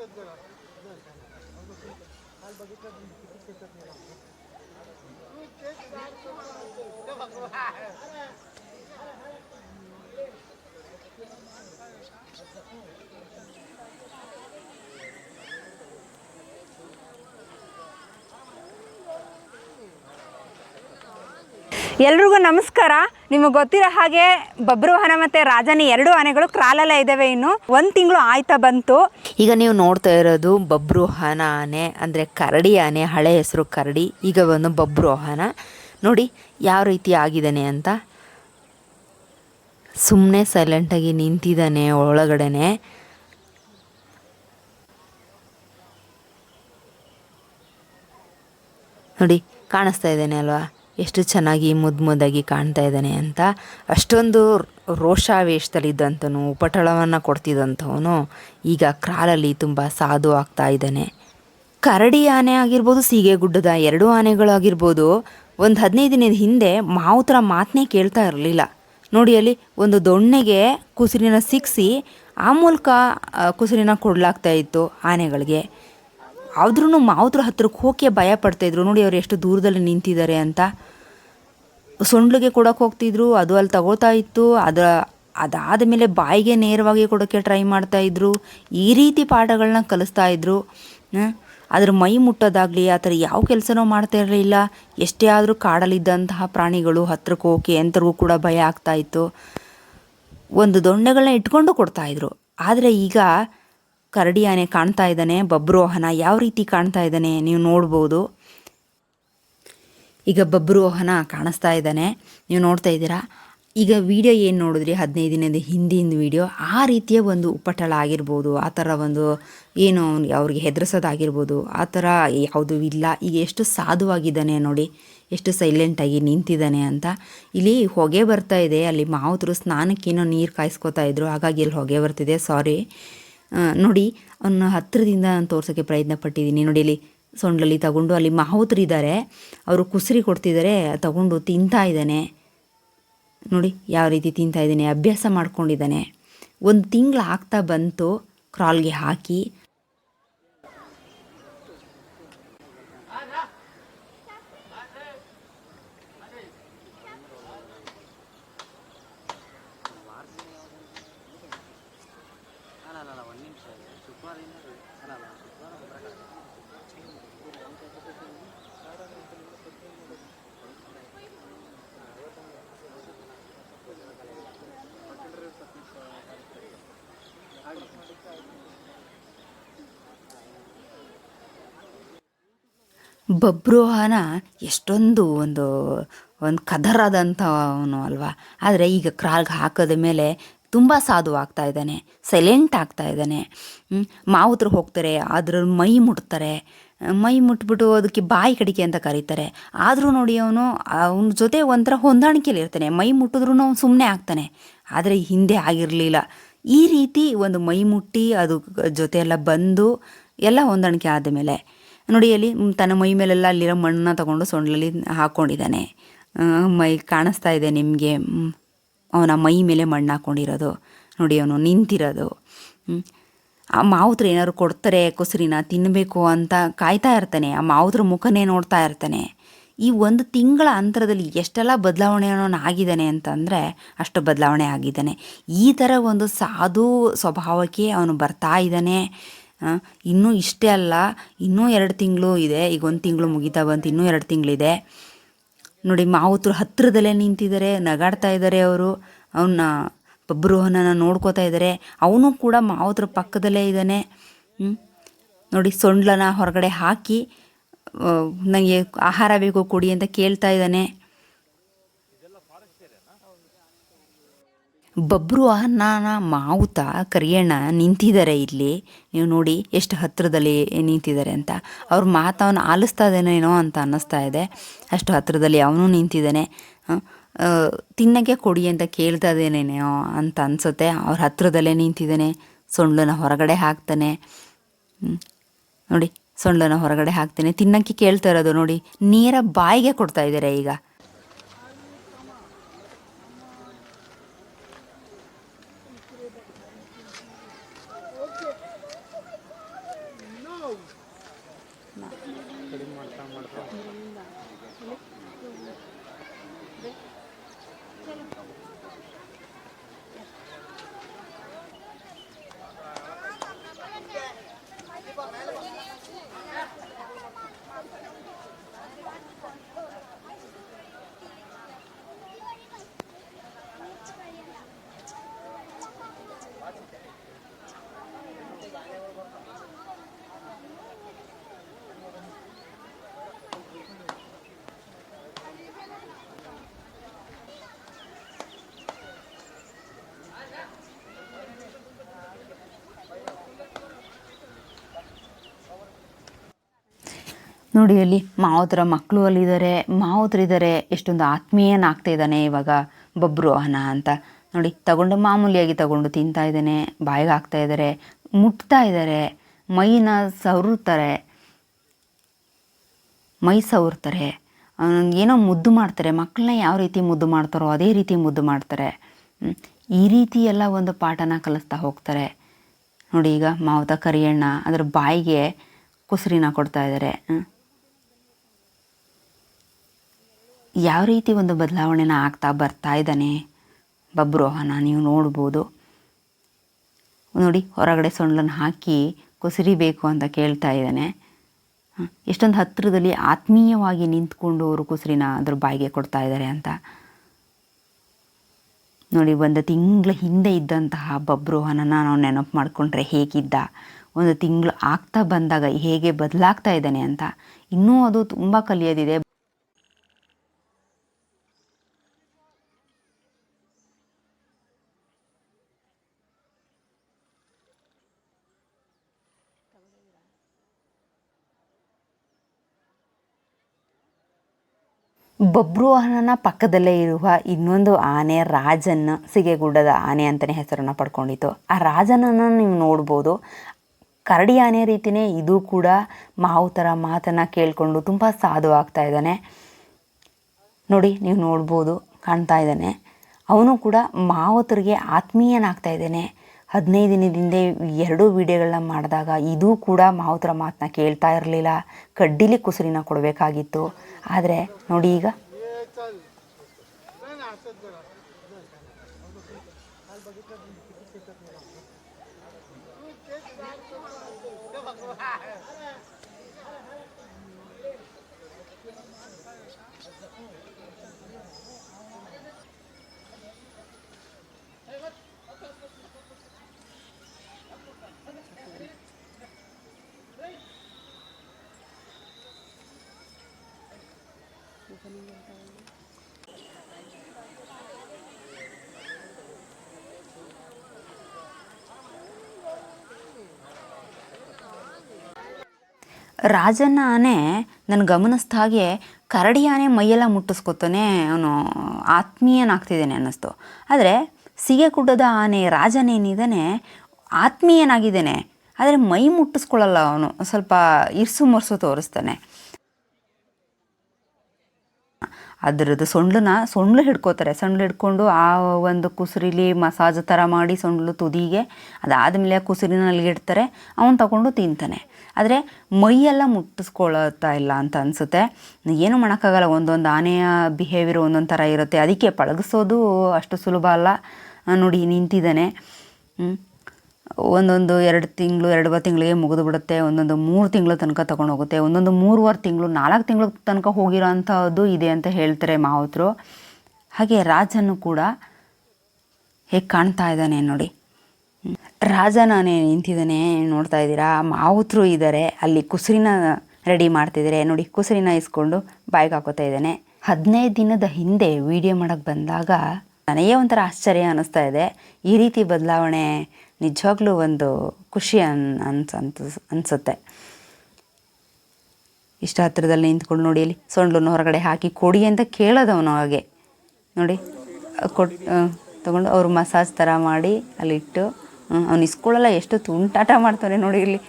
नाही ना असंच जरा तू तेच सांगतो मला. हे भगवान. ಎಲ್ರಿಗೂ ನಮಸ್ಕಾರ ನಿಮಗೆ ಗೊತ್ತಿರೋ ಹಾಗೆ ಬಬ್ರುವಾಹನ ಮತ್ತು ರಾಜನಿ ಎರಡು ಆನೆಗಳು ಕ್ರಾಲಲ್ಲೇ ಇದ್ದಾವೆ ಇನ್ನು ಒಂದು ತಿಂಗಳು ಆಯ್ತಾ ಬಂತು ಈಗ ನೀವು ನೋಡ್ತಾ ಇರೋದು ಬಬ್ರುವಾಹನ ಆನೆ ಅಂದರೆ ಕರಡಿ ಆನೆ, ಹಳೆ ಹೆಸರು ಕರಡಿ, ಈಗ ಒಂದು ಬಬ್ರುವಾಹನ ನೋಡಿ ಯಾವ ರೀತಿ ಆಗಿದ್ದಾನೆ ಅಂತ. ಸುಮ್ಮನೆ ಸೈಲೆಂಟಾಗಿ ನಿಂತಿದ್ದಾನೆ ಒಳಗಡೆನೆ. ನೋಡಿ ಕಾಣಿಸ್ತಾ ಇದ್ದಾನೆ ಅಲ್ವಾ? ಎಷ್ಟು ಚೆನ್ನಾಗಿ ಮುದ್ದು ಮುದ್ದಾಗಿ ಕಾಣ್ತಾ ಇದ್ದಾನೆ ಅಂತ. ಅಷ್ಟೊಂದು ರೋಷಾವೇಶದಲ್ಲಿದ್ದಂಥವನು ಉಪಟಳವನ್ನು ಕೊಡ್ತಿದ್ದಂಥವನು ಈಗ ಕ್ರಾಲಲ್ಲಿ ತುಂಬ ಸಾಧು ಆಗ್ತಾ ಇದ್ದಾನೆ. ಕರಡಿ ಆನೆ ಆಗಿರ್ಬೋದು ಸೀಗೆಗುಡ್ಡದ ಎರಡು ಆನೆಗಳಾಗಿರ್ಬೋದು ಒಂದು ಹದಿನೈದು ದಿನದ ಹಿಂದೆ ಮಾವುತರ ಮಾತನ್ನೇ ಕೇಳ್ತಾ ಇರಲಿಲ್ಲ. ನೋಡಿ ಅಲ್ಲಿ ಒಂದು ದೊಣ್ಣೆಗೆ ಕುಸಿರಿನ ಸಿಕ್ಕಿಸಿ ಆ ಮೂಲಕ ಕುಸಿರಿನ ಕೊಡಲಾಗ್ತಾ ಇತ್ತು ಆನೆಗಳಿಗೆ. ಆದ್ರೂ ಮಾವುತರ ಹತ್ರಕ್ಕೆ ಹೋಗಿ ಭಯ ಪಡ್ತಾಯಿದ್ರು ನೋಡಿ ಅವ್ರು ಎಷ್ಟು ದೂರದಲ್ಲಿ ನಿಂತಿದ್ದಾರೆ ಅಂತ. ಸೊಂಡ್ಲಿಗೆ ಕೊಡೋಕೆ ಹೋಗ್ತಿದ್ರು, ಅದು ಅಲ್ಲಿ ತಗೋತಾ ಇತ್ತು. ಅದು, ಅದಾದ ಮೇಲೆ ಬಾಯಿಗೆ ನೇರವಾಗಿ ಕೊಡೋಕ್ಕೆ ಟ್ರೈ ಮಾಡ್ತಾಯಿದ್ರು ಈ ರೀತಿ ಪಾಠಗಳನ್ನ ಕಲಿಸ್ತಾ ಇದ್ರು? ಅದ್ರ ಮೈ ಮುಟ್ಟೋದಾಗಲಿ, ಆ ಥರ ಯಾವ ಕೆಲಸನೂ ಮಾಡ್ತಾ ಇರಲಿಲ್ಲ. ಎಷ್ಟೇ ಆದರೂ ಕಾಡಲ್ಲಿದ್ದಂತಹ ಪ್ರಾಣಿಗಳು ಹತ್ರಕ್ಕೆ ಹೋಗಿ ಎಂಥರಿಗೂ ಕೂಡ ಭಯ ಆಗ್ತಾ ಇತ್ತು. ಒಂದು ದೊಣ್ಣೆಗಳನ್ನ ಇಟ್ಕೊಂಡು ಕೊಡ್ತಾ ಇದ್ರು. ಆದರೆ ಈಗ ಕರಡಿ ಆನೆ ಕಾಣ್ತಾ ಇದ್ದಾನೆ ಬಬ್ರೋಹನ ಯಾವ ರೀತಿ ಕಾಣ್ತಾ ಇದ್ದಾನೆ ನೀವು ನೋಡ್ಬೋದು. ಈಗ ಬಬ್ರೋಹನ ಕಾಣಿಸ್ತಾ ಇದ್ದಾನೆ. ನೀವು ನೋಡ್ತಾ ಇದ್ದೀರಾ? ಈಗ ವಿಡಿಯೋ ಏನು ನೋಡಿದ್ರಿ? ಹದಿನೈದು ದಿನದ ಹಿಂದಿನ ವಿಡಿಯೋ. ಆ ರೀತಿಯ ಒಂದು ಉಪಟಳ ಆಗಿರ್ಬೋದು, ಆ ಥರ ಒಂದು ಏನು ಅವ್ರಿಗೆ ಹೆದರ್ಸೋದಾಗಿರ್ಬೋದು, ಆ ಥರ ಯಾವುದೂ ಇಲ್ಲ. ಈಗ ಎಷ್ಟು ಸಾಧುವಾಗಿದ್ದಾನೆ ನೋಡಿ, ಎಷ್ಟು ಸೈಲೆಂಟಾಗಿ ನಿಂತಿದ್ದಾನೆ ಅಂತ. ಇಲ್ಲಿ ಹೊಗೆ ಬರ್ತಾ ಇದೆ, ಅಲ್ಲಿ ಮಾವುತರು ಸ್ನಾನಕ್ಕೇನೋ ನೀರು ಕಾಯಿಸ್ಕೊತಾ ಇದ್ರು, ಹಾಗಾಗಿ ಇಲ್ಲಿ ಹೊಗೆ ಬರ್ತಿದೆ. ಸಾರಿ ನೋಡಿ ಅವನ್ನ ಹತ್ತಿರದಿಂದ ನಾನು ತೋರ್ಸೋಕ್ಕೆ ಪ್ರಯತ್ನ ಪಟ್ಟಿದ್ದೀನಿ. ನೋಡಿ, ಇಲ್ಲಿ ಸೊಂಡ್ಲಲ್ಲಿ ತಗೊಂಡು ಅಲ್ಲಿ ಮಾವುತರು ಇದ್ದಾರೆ ಅವರು ಕುಸರಿ ಕೊಡ್ತಿದ್ದಾರೆ, ತಗೊಂಡು ತಿಂತಾ ಇದ್ದಾನೆ. ನೋಡಿ ಯಾವ ರೀತಿ ತಿಂತಾ ಇದ್ದಾನೆ, ಅಭ್ಯಾಸ ಮಾಡ್ಕೊಂಡಿದ್ದಾನೆ. ಒಂದು ತಿಂಗಳು ಆಗ್ತಾ ಬಂತು, ಕ್ರಾಲ್ಗೆ ಹಾಕಿ. ಬಬ್ರುವಾಹನ ಎಷ್ಟೊಂದು ಒಂದು ಒಂದು ಕದರಾದಂಥ ಅವನು ಅಲ್ವಾ? ಆದರೆ ಈಗ ಕ್ರಾಲ್ಗೆ ಹಾಕೋದ ಮೇಲೆ ತುಂಬ ಸಾಧು ಆಗ್ತಾ ಇದ್ದಾನೆ ಸೈಲೆಂಟ್ ಆಗ್ತಾ ಇದ್ದಾನೆ. ಮಾವುತರು ಹೋಗ್ತಾರೆ ಅದ್ರ ಮೈ ಮುಟ್ತಾರೆ. ಮೈ ಮುಟ್ಬಿಟ್ಟು ಅದಕ್ಕೆ ಬಾಯಿ ಕಡಿಕೆ ಅಂತ ಕರೀತಾರೆ. ಆದರೂ ನೋಡಿ ಅವನು, ಅವನ ಜೊತೆ ಒಂಥರ ಹೊಂದಾಣಿಕೆಯಲ್ಲಿ ಇರ್ತಾನೆ. ಮೈ ಮುಟ್ಟಿದ್ರೂ ಅವನು ಸುಮ್ಮನೆ ಆಗ್ತಾನೆ. ಆದರೆ ಹಿಂದೆ ಆಗಿರಲಿಲ್ಲ. ಈ ರೀತಿ ಒಂದು ಮೈ ಮುಟ್ಟಿ ಅದು ಜೊತೆಯೆಲ್ಲ ಬಂದು ಎಲ್ಲ ಹೊಂದಾಣಿಕೆ ಆದ ಮೇಲೆ, ನೋಡಿ ಅಲ್ಲಿ ತನ್ನ ಮೈ ಮೇಲೆಲ್ಲ ಅಲ್ಲಿರೋ ಮಣ್ಣನ್ನ ತಗೊಂಡು ಸೊಂಡ್ಲಲ್ಲಿ ಹಾಕ್ಕೊಂಡಿದ್ದಾನೆ ಮೈ ಕಾಣಿಸ್ತಾ ಇದೆ ನಿಮಗೆ. ಅವನ ಮೈ ಮೇಲೆ ಮಣ್ಣು ಹಾಕ್ಕೊಂಡಿರೋದು ನೋಡಿ ಅವನು ನಿಂತಿರೋದು. ಆ ಮಾವುತ್ರ ಏನಾದ್ರು ಕೊಡ್ತಾರೆ, ಕೊಸರಿನ ತಿನ್ನಬೇಕು ಅಂತ ಕಾಯ್ತಾ ಇರ್ತಾನೆ. ಆ ಮಾವುತ್ರ ಮುಖನೇ ನೋಡ್ತಾ ಇರ್ತಾನೆ. ಈ ಒಂದು ತಿಂಗಳ ಅಂತರದಲ್ಲಿ ಎಷ್ಟೆಲ್ಲ ಬದಲಾವಣೆ ಆಗಿದ್ದಾನೆ ಅಂತಂದರೆ ಅಷ್ಟು ಬದಲಾವಣೆ ಆಗಿದ್ದಾನೆ. ಈ ಥರ ಒಂದು ಸಾಧು ಸ್ವಭಾವಕ್ಕೆ ಅವನು ಬರ್ತಾ ಇದ್ದಾನೆ. ಇನ್ನೂ ಇಷ್ಟೇ ಅಲ್ಲ, ಇನ್ನೂ ಎರಡು ತಿಂಗಳು ಇದೆ, ಈಗ ಒಂದು ತಿಂಗಳು ಮುಗಿತಾ ಬಂತು, ಇನ್ನೂ ಎರಡು ತಿಂಗಳಿದೆ. ನೋಡಿ, ಮಾವುತರು ಹತ್ತಿರದಲ್ಲೇ ನಿಂತಿದ್ದಾರೆ, ನಗಾಡ್ತಾ ಇದ್ದಾರೆ ಅವರು. ಅವನ್ನ ಬಬ್ರುವನನ್ನ ನೋಡ್ಕೋತಾ ಇದ್ದಾರೆ. ಅವನು ಕೂಡ ಮಾವುತರ ಪಕ್ಕದಲ್ಲೇ ಇದ್ದಾನೆ. ನೋಡಿ, ಸೊಂಡ್ಲನ ಹೊರಗಡೆ ಹಾಕಿ ನನಗೆ ಆಹಾರ ಬೇಕು, ಕೊಡಿ ಅಂತ ಕೇಳ್ತಾ ಇದ್ದಾನೆ. ಬಬ್ರು ಅನ್ನ ಮಾವುತ ಕರಿಯಣ್ಣ ನಿಂತಿದ್ದಾರೆ ಇಲ್ಲಿ. ನೀವು ನೋಡಿ ಎಷ್ಟು ಹತ್ತಿರದಲ್ಲಿ ನಿಂತಿದ್ದಾರೆ ಅಂತ. ಅವ್ರ ಮಾತವನ್ನ ಆಲಿಸ್ತಾ ಇದ್ದಾನೇನೋ ಅಂತ ಅನ್ನಿಸ್ತಾ ಇದೆ. ಅಷ್ಟು ಹತ್ತಿರದಲ್ಲಿ ಅವನು ನಿಂತಿದ್ದಾನೆ. ತಿನ್ನೋಕ್ಕೆ ಕೊಡಿ ಅಂತ ಕೇಳ್ತಾ ಇದ್ದೇನೇನೋ ಅಂತ ಅನ್ಸುತ್ತೆ. ಅವ್ರ ಹತ್ತಿರದಲ್ಲೇ ನಿಂತಿದ್ದಾನೆ. ಸೊಂಡ್ಲನ್ನ ಹೊರಗಡೆ ಹಾಕ್ತಾನೆ. ನೋಡಿ. ಸೊಂಡ್ಲನ್ನ ಹೊರಗಡೆ ಹಾಕ್ತೇನೆ. ತಿನ್ನಕ್ಕೆ ಕೇಳ್ತಾ ಇರೋದು ನೋಡಿ. ನೇರ ಬಾಯಿಗೆ ಕೊಡ್ತಾ ಇದ್ದಾರೆ ಈಗ? ನೋಡಿ ಅಲ್ಲಿ ಮಾವತರ ಮಕ್ಕಳು ಅಲ್ಲಿದ್ದಾರೆ ಮಾವತರಿದ್ದಾರೆ ಎಷ್ಟೊಂದು ಆತ್ಮೀಯನಾಗ್ತಾ ಇದ್ದಾನೆ ಇವಾಗ ಬಬ್ರು ವಾಹನ ಅಂತ. ನೋಡಿ, ತಗೊಂಡು ಮಾಮೂಲಿಯಾಗಿ ತಗೊಂಡು ತಿಂತಾ ಇದ್ದಾನೆ, ಬಾಯಿಗೆ ಹಾಕ್ತಾ ಇದ್ದಾರೆ, ಮುಟ್ತಾ ಇದ್ದಾರೆ, ಮೈನ ಸವರುತ್ತಾರೆ, ಮೈ ಸವರ್ತಾರೆ ಏನೋ ಮುದ್ದು ಮಾಡ್ತಾರೆ, ಮಕ್ಕಳನ್ನ ಯಾವ ರೀತಿ ಮುದ್ದು ಮಾಡ್ತಾರೋ ಅದೇ ರೀತಿ ಮುದ್ದು ಮಾಡ್ತಾರೆ. ಈ ರೀತಿ ಎಲ್ಲ ಒಂದು ಪಾಠನ ಕಲಿಸ್ತಾ ಹೋಗ್ತಾರೆ. ನೋಡಿ ಈಗ ಮಾವುತ ಕರಿಯಣ್ಣ ಅದರ ಬಾಯಿಗೆ ಕುಸರಿನ ಕೊಡ್ತಾ ಇದ್ದಾರೆ. ಯಾವ ರೀತಿ ಒಂದು ಬದಲಾವಣೆನ ಆಗ್ತಾ ಬರ್ತಾ ಇದ್ದಾನೆ ಬಬ್ರೋಹನ, ನೀವು ನೋಡ್ಬೋದು. ನೋಡಿ, ಹೊರಗಡೆ ಸೊಂಡ್ಲನ್ನು ಹಾಕಿ ಕುಸಿರಿಬೇಕು ಅಂತ ಕೇಳ್ತಾ ಇದ್ದಾನೆ. ಎಷ್ಟೊಂದು ಹತ್ತಿರದಲ್ಲಿ ಆತ್ಮೀಯವಾಗಿ ನಿಂತ್ಕೊಂಡು ಅವರು ಕುಸಿರಿನ ಅದ್ರ ಬಾಯಿಗೆ ಕೊಡ್ತಾ ಇದ್ದಾರೆ ಅಂತ. ನೋಡಿ, ಒಂದು ತಿಂಗಳ ಹಿಂದೆ ಇದ್ದಂತಹ ಬಬ್ರೋಹನನ ನಾವು ನೆನಪು ಮಾಡಿಕೊಂಡ್ರೆ ಹೇಗಿದ್ದ? ಒಂದು ತಿಂಗಳು ಆಗ್ತಾ ಬಂದಾಗ ಹೇಗೆ ಬದಲಾಗ್ತಾ ಇದ್ದಾನೆ ಅಂತ. ಇನ್ನೂ ಅದು ತುಂಬ ಕಲಿಯೋದಿದೆ. ಬಬ್ರು ವಾಹನನ ಪಕ್ಕದಲ್ಲೇ ಇರುವ ಇನ್ನೊಂದು ಆನೆ ರಾಜನ್ನ ಸಿಗೆಗುಡ್ಡದ ಆನೆ ಅಂತಲೇ ಹೆಸರನ್ನು ಪಡ್ಕೊಂಡಿತ್ತು. ಆ ರಾಜನನ್ನು ನೀವು ನೋಡ್ಬೋದು. ಕರಡಿ ಆನೆ ರೀತಿಯೇ ಇದು ಕೂಡ ಮಾವುತರ ಮಾತನ್ನು ಕೇಳಿಕೊಂಡು ತುಂಬ ಸಾಧು ಆಗ್ತಾ ಇದ್ದಾನೆ. ನೋಡಿ, ನೀವು ನೋಡ್ಬೋದು, ಕಾಣ್ತಾ ಇದ್ದಾನೆ. ಅವನು ಕೂಡ ಮಾವುತರಿಗೆ ಆತ್ಮೀಯನಾಗ್ತಾ ಇದ್ದಾನೆ. ಹದಿನೈದು ದಿನದಿಂದ ಎರಡೂ ವಿಡಿಯೋಗಳನ್ನ ಮಾಡಿದಾಗ ಇದು ಕೂಡ ಮಾವುತರ ಮಾತನ್ನ ಕೇಳ್ತಾ ಇರಲಿಲ್ಲ. ಕಡ್ಡಿಲಿ ಕುಸರಿನ ಕೊಡಬೇಕಾಗಿತ್ತು. ಆದರೆ ನೋಡಿ ಈಗ. ಓಪನಿಂಗ್ ರಾಜನ ಆನೆ ನಾನು ಗಮನಿಸ್ದ ಹಾಗೆ ಕರಡಿ ಆನೆ ಮೈಯೆಲ್ಲ ಮುಟ್ಟಿಸ್ಕೊತಾನೆ ಅವನು ಆತ್ಮೀಯನಾಗ್ತಿದ್ದಾನೆ ಅನ್ನಿಸ್ತು. ಆದರೆ ಸಿಗೆ ಕುಡ್ಡದ ಆನೆ ರಾಜನೇನಿದ್ದಾನೆ ಆತ್ಮೀಯನಾಗಿದ್ದಾನೆ. ಆದರೆ ಮೈ ಮುಟ್ಟಿಸ್ಕೊಳ್ಳಲ್ಲ ಅವನು. ಸ್ವಲ್ಪ ಇರ್ಸು ಮರ್ಸು ತೋರಿಸ್ತಾನೆ. ಅದರದ್ದು ಸೊಂಡ್ಲನ್ನ, ಸೊಂಡ್ಲು ಹಿಡ್ಕೋತಾರೆ. ಸೊಂಡ್ಲು ಹಿಡ್ಕೊಂಡು ಆ ಒಂದು ಕುಸುರಿಲಿ ಮಸಾಜ್ ಥರ ಮಾಡಿ ಸೊಂಡ್ಲು ತುದಿಗೆ ಅದಾದಮೇಲೆ ಆ ಕುಸುರಿನ ಅಲ್ಲಿಗಿಡ್ತಾರೆ ಅವನು ತಗೊಂಡು ತಿಂತಾನೆ. ಆದರೆ ಮೈಯೆಲ್ಲ ಮುಟ್ಟಿಸ್ಕೊಳ್ತಾ ಇಲ್ಲ ಅಂತ ಅನಿಸುತ್ತೆ. ಏನು ಮಾಡೋಕ್ಕಾಗಲ್ಲ. ಒಂದೊಂದು ಆನೆಯ ಬಿಹೇವಿಯರ್ ಒಂದೊಂದು ಥರ ಇರುತ್ತೆ. ಅದಕ್ಕೆ ಪಳಗಿಸೋದು ಅಷ್ಟು ಸುಲಭ ಅಲ್ಲ. ನೋಡಿ ನಿಂತಿದ್ದಾನೆ. ಒಂದೊಂದು ಎರಡು ತಿಂಗಳು ಎರಡುವರೆ ತಿಂಗಳಿಗೆ ಮುಗಿದು ಬಿಡುತ್ತೆ, ಒಂದೊಂದು ಮೂರು ತಿಂಗಳು ತನಕ ತಗೊಂಡೋಗುತ್ತೆ ಒಂದೊಂದು ಮೂರುವರೆ ತಿಂಗಳು, ನಾಲ್ಕು ತಿಂಗಳು ತನಕ ಹೋಗಿರೋ ಅಂಥದ್ದು ಇದೆ ಅಂತ ಹೇಳ್ತಾರೆ ಮಾವುತರು ಹಾಗೆ ರಾಜನು ಕೂಡ ಹೇಗೆ ಕಾಣ್ತಾ ಇದ್ದಾನೆ ನೋಡಿ. ರಾಜ ನಾನೇ ನಿಂತಿದ್ದಾನೆ ನೋಡ್ತಾ ಇದ್ದೀರಾ? ಮಾವುತರು ಇದ್ದಾರೆ, ಅಲ್ಲಿ ಕುಸುರಿನ ರೆಡಿ ಮಾಡ್ತಿದ್ದಾರೆ. ನೋಡಿ, ಕುಸರಿನ ಇಸ್ಕೊಂಡು ಬಾಯಿಗೆ ಹಾಕೋತಾ ಇದ್ದಾನೆ. ಹದಿನೈದು ದಿನದ ಹಿಂದೆ ವಿಡಿಯೋ ಮಾಡೋಕ್ಕೆ ಬಂದಾಗ ನನಗೆ ಒಂಥರ ಆಶ್ಚರ್ಯ ಅನ್ನಿಸ್ತಾ ಇದೆ. ಈ ರೀತಿ ಬದಲಾವಣೆ ನಿಜವಾಗ್ಲೂ ಒಂದು ಖುಷಿ ಅನ್, ಅನ್ಸ್ ಅನ್ಸ್, ಅನಿಸುತ್ತೆ. ಇಷ್ಟ ಹತ್ತಿರದಲ್ಲಿ ನಿಂತ್ಕೊಂಡು ನೋಡಿ ಅಲ್ಲಿ ಸೊಂಡ್ಲನ್ನು ಹೊರಗಡೆ ಹಾಕಿ ಕೊಡಿ ಅಂತ ಕೇಳೋದವನು ಹಾಗೆ. ನೋಡಿ ಕೊಟ್ಟು ತಗೊಂಡು ಅವ್ರು ಮಸಾಜ್ ಥರ ಮಾಡಿ ಅಲ್ಲಿಟ್ಟು ಅವ್ನು ಇಸ್ಕೊಳ್ಳಲ್ಲ, ಎಷ್ಟು ತುಂಟಾಟ ಮಾಡ್ತಾನೆ ನೋಡಿ ಇಲ್ಲಿ.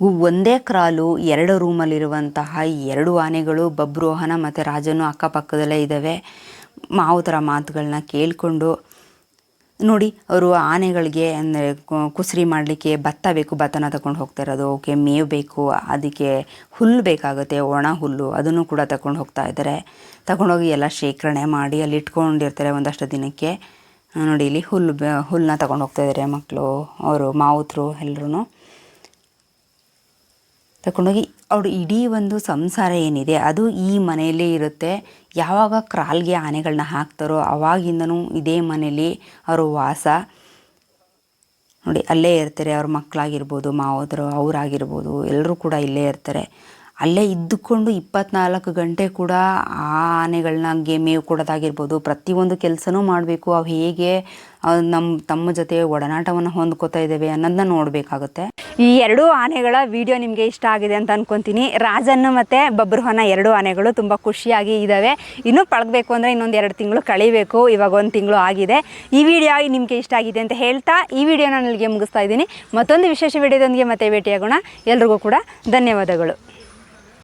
ಒಂದೇ ಕ್ರಾಲು, ಎರಡು ರೂಮಲ್ಲಿರುವಂತಹ ಎರಡು ಆನೆಗಳು, ಬಬ್ರೋಹನ ಮತ್ತು ರಾಜನು ಅಕ್ಕಪಕ್ಕದಲ್ಲೇ ಇದ್ದಾವೆ. ಮಾವುತರ ಮಾತುಗಳನ್ನ ಕೇಳಿಕೊಂಡು, ನೋಡಿ, ಅವರು ಆನೆಗಳಿಗೆ ಅಂದರೆ ಕುಸ್ರಿ ಮಾಡಲಿಕ್ಕೆ ಭತ್ತ ಬೇಕು, ಭತ್ತನ ತಗೊಂಡು ಹೋಗ್ತಾ ಇರೋದು. ಓಕೆ, ಮೇವು ಬೇಕು, ಅದಕ್ಕೆ ಹುಲ್ಲು ಬೇಕಾಗುತ್ತೆ, ಒಣ ಹುಲ್ಲು, ಅದನ್ನು ಕೂಡ ತಗೊಂಡು ಹೋಗ್ತಾ ಇದ್ದಾರೆ. ತಗೊಂಡೋಗಿ ಎಲ್ಲ ಶೇಖರಣೆ ಮಾಡಿ ಅಲ್ಲಿ ಇಟ್ಕೊಂಡಿರ್ತಾರೆ ಒಂದಷ್ಟು ದಿನಕ್ಕೆ. ನೋಡಿ, ಇಲ್ಲಿ ಹುಲ್ಲು ಹುಲ್ಲನ್ನ ತಗೊಂಡು ಹೋಗ್ತಾ ಇದ್ದಾರೆ ಮಕ್ಕಳು, ಅವರು ಮಾವುತರು ಎಲ್ಲರೂ ತಗೊಂಡೋಗಿ ಅವ್ರು ಇಡೀ ಒಂದು ಸಂಸಾರ ಏನಿದೆ, ಅದು ಈ ಮನೆಯಲ್ಲೇ ಇರುತ್ತೆ. ಯಾವಾಗ ಕ್ರಾಲ್ಗೆ ಆನೆಗಳನ್ನ ಹಾಕ್ತಾರೋ ಅವಾಗಿಂದನೂ ಇದೇ ಮನೆಯಲ್ಲಿ ಅವರು ವಾಸ. ನೋಡಿ, ಅಲ್ಲೇ ಇರ್ತಾರೆ ಅವ್ರ ಮಕ್ಕಳಾಗಿರ್ಬೋದು ಮಾವದರು, ಅವರಾಗಿರ್ಬೋದು ಎಲ್ಲರೂ ಕೂಡ ಇಲ್ಲೇ ಇರ್ತಾರೆ. ಅಲ್ಲೇ ಇದ್ದುಕೊಂಡು ಇಪ್ಪತ್ನಾಲ್ಕು ಗಂಟೆ ಕೂಡ ಆ ಆನೆಗಳನ್ನ ಮೇವು ಕೊಡೋದಾಗಿರ್ಬೋದು. ಪ್ರತಿಯೊಂದು ಕೆಲಸನೂ ಮಾಡಬೇಕು. ಅವು ಹೇಗೆ ನಮ್ಮ ತಮ್ಮ ಜೊತೆ ಒಡನಾಟವನ್ನು ಹೊಂದ್ಕೋತಾ ಇದ್ದೇವೆ ಅನ್ನೋದನ್ನ ನೋಡಬೇಕಾಗುತ್ತೆ. ಈ ಎರಡೂ ಆನೆಗಳ ವಿಡಿಯೋ ನಿಮಗೆ ಇಷ್ಟ ಆಗಿದೆ ಅಂತ ಅನ್ಕೊಂತೀನಿ. ರಾಜನ್ನು ಮತ್ತು ಬಬ್ರುಹನ ಎರಡು ಆನೆಗಳು ತುಂಬ ಖುಷಿಯಾಗಿ ಇದ್ದಾವೆ ಇನ್ನೂ ಪಳಗಬೇಕು ಅಂದರೆ ಇನ್ನೊಂದು ಎರಡು ತಿಂಗಳು ಕಳಿಬೇಕು. ಇವಾಗ ಒಂದು ತಿಂಗಳು ಆಗಿದೆ. ಈ ವಿಡಿಯೋ ನಿಮಗೆ ಇಷ್ಟ ಆಗಿದೆ ಅಂತ ಹೇಳ್ತಾ ಈ ವಿಡಿಯೋನ ನನಗೆ ಮುಗಿಸ್ತಾ ಇದ್ದೀನಿ. ಮತ್ತೊಂದು ವಿಶೇಷ ವಿಡಿಯೋದೊಂದಿಗೆ ಮತ್ತೆ ಭೇಟಿಯಾಗೋಣ. ಎಲ್ರಿಗೂ ಕೂಡ ಧನ್ಯವಾದಗಳು.